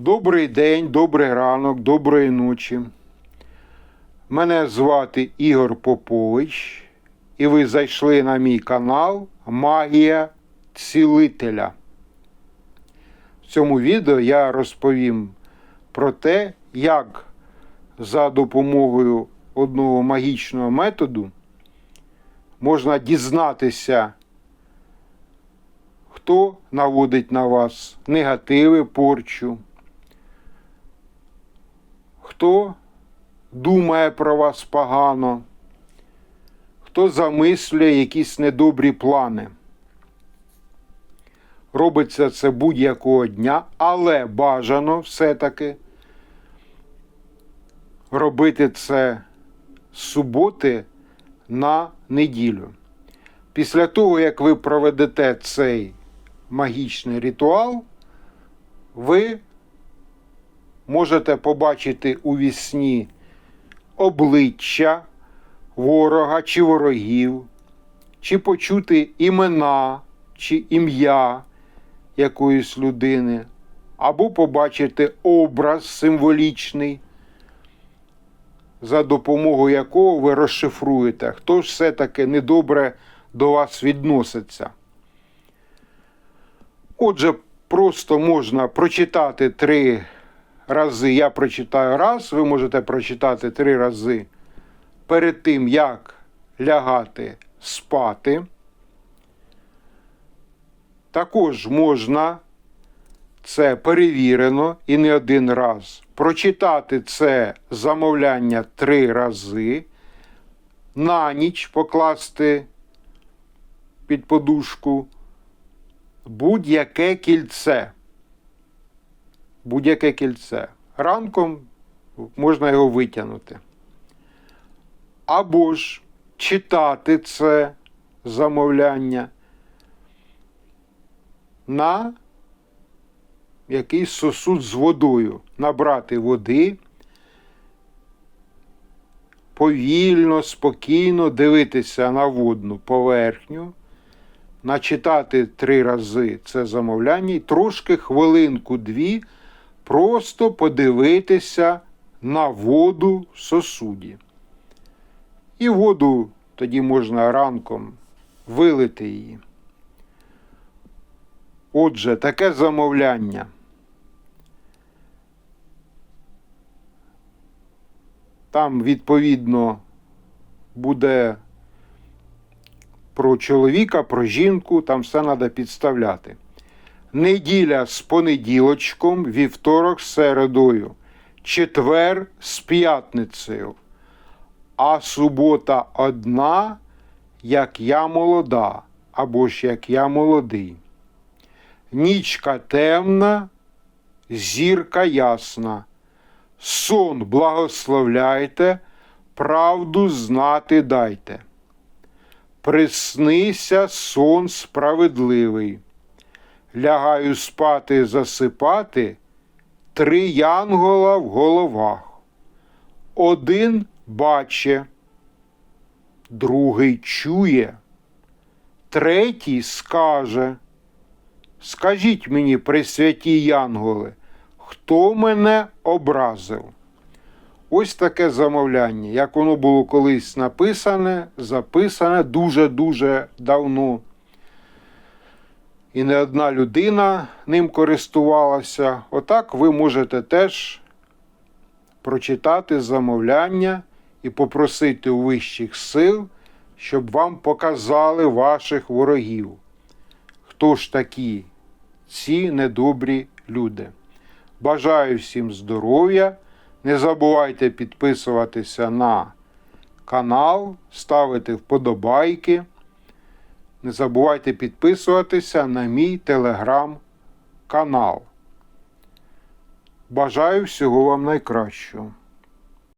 Добрий день, добрий ранок, доброї ночі. Мене звати Ігор Попович, і ви зайшли на мій канал Магія Цілителя. В цьому відео я розповім про те, як за допомогою одного магічного методу можна дізнатися, хто наводить на вас негативи, порчу хто думає про вас погано, хто замислює якісь недобрі плани. Робиться це будь-якого дня, але бажано все-таки робити це з суботи на неділю. Після того, як ви проведете цей магічний ритуал, ви можете побачити у вісні обличчя ворога чи ворогів, чи почути імена чи ім'я якоїсь людини, або побачити образ символічний, за допомогою якого ви розшифруєте, хто ж все-таки недобре до вас відноситься. Отже, просто можна прочитати три рази я прочитаю раз, ви можете прочитати три рази перед тим, як лягати спати. Також можна, це перевірено і не один раз, прочитати це замовляння три рази, на ніч покласти під подушку будь-яке кільце будь-яке кільце. Ранком можна його витягнути. Або ж читати це замовляння на якийсь сосуд з водою, набрати води, повільно, спокійно дивитися на водну поверхню, начитати три рази це замовляння і трошки хвилинку-дві просто подивитися на воду в сосуді. І воду тоді можна ранком вилити її. Отже, таке замовляння. Там, відповідно, буде про чоловіка, про жінку, там все треба підставляти неділя з понеділочком, вівторок з середою, четвер з п'ятницею, а субота одна, як я молода, або ж як я молодий. Нічка темна, зірка ясна, сон благословляйте, правду знати дайте. Приснися сон справедливий лягаю спати засипати, три янгола в головах. Один баче, другий чує, третій скаже. Скажіть мені, пресвяті янголи, хто мене образив? Ось таке замовляння, як воно було колись написане, записане дуже-дуже давно і не одна людина ним користувалася. Отак ви можете теж прочитати замовляння і попросити у вищих сил, щоб вам показали ваших ворогів. Хто ж такі ці недобрі люди? Бажаю всім здоров'я. Не забувайте підписуватися на канал, ставити вподобайки. Не забувайте підписуватися на мій телеграм-канал. Бажаю всього вам найкращого.